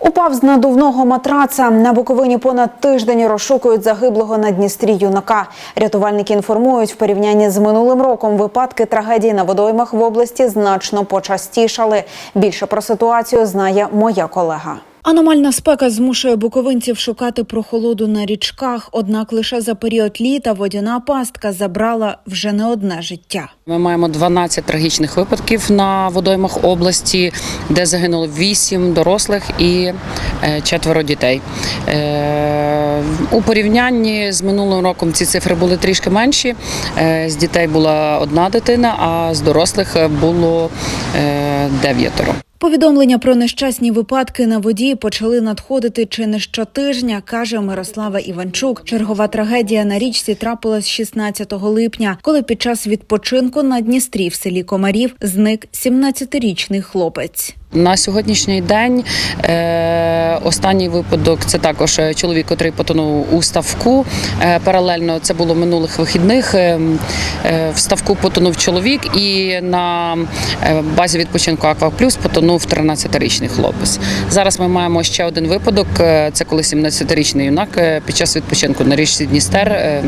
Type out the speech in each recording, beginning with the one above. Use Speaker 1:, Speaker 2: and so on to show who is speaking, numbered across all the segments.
Speaker 1: Упав з надувного матраца. На Буковині понад тиждень розшукують загиблого на Дністрі юнака. Рятувальники інформують, в порівнянні з минулим роком випадки трагедії на водоймах в області значно почастішали. Більше про ситуацію знає моя колега. Аномальна спека змушує буковинців шукати прохолоду на річках. Однак лише за період літа водяна пастка забрала вже не одне життя.
Speaker 2: Ми маємо 12 трагічних випадків на водоймах області, де загинуло 8 дорослих і е, четверо дітей. Е, У порівнянні з минулим роком ці цифри були трішки менші. Е, З дітей була одна дитина, а з дорослих було дев'ятеро.
Speaker 1: Повідомлення про нещасні випадки на воді почали надходити чи не щотижня, каже Мирослава Іванчук. Чергова трагедія на річці трапилась 16 липня, коли під час відпочинку на Дністрі в селі Комарів зник 17-річний хлопець.
Speaker 2: На сьогоднішній день е, останній випадок це також е, чоловік, який потонув у ставку. Е, паралельно це було минулих вихідних. Е, е, в ставку потонув чоловік, і на е, базі відпочинку Аква Плюс потонув 13-річний хлопець. Зараз ми маємо ще один випадок. Це коли 17-річний юнак під час відпочинку на річці Дністер е,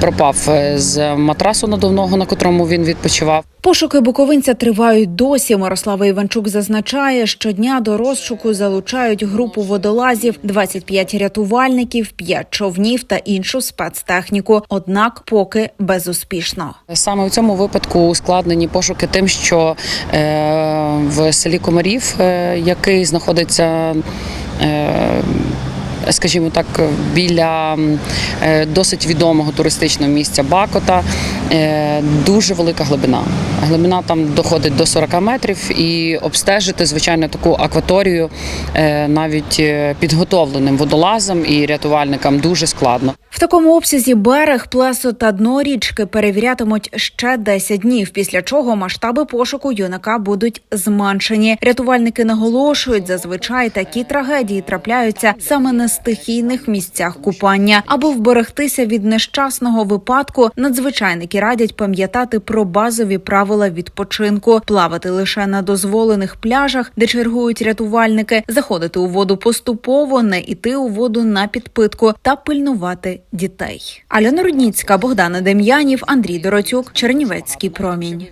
Speaker 2: пропав з матрасу надувного, на котрому він відпочивав.
Speaker 1: Пошуки буковинця тривають досі. Мирослава Іванчук зазначає, щодня до розшуку залучають групу водолазів, 25 рятувальників, 5 човнів та іншу спецтехніку. Однак поки безуспішно.
Speaker 2: Саме у цьому випадку ускладнені пошуки тим, що е, в селі Комарів, е, який знаходиться. Е, Скажімо так, біля досить відомого туристичного місця Бакота дуже велика глибина. Глибина там доходить до 40 метрів, і обстежити звичайно таку акваторію е, навіть е, підготовленим водолазам і рятувальникам дуже складно.
Speaker 1: В такому обсязі берег, плесо та дно річки перевірятимуть ще 10 днів, після чого масштаби пошуку юнака будуть зменшені. Рятувальники наголошують, зазвичай такі трагедії трапляються саме на стихійних місцях купання. Аби вберегтися від нещасного випадку, надзвичайники радять пам'ятати про базові правила відпочинку, плавати лише на дозволених пляжах, де чергують рятувальники, заходити у воду поступово, не іти у воду на підпитку та пильнувати дітей. Альона Рудніцька, Богдана Дем'янів, Андрій Доротюк, Чернівецький промінь.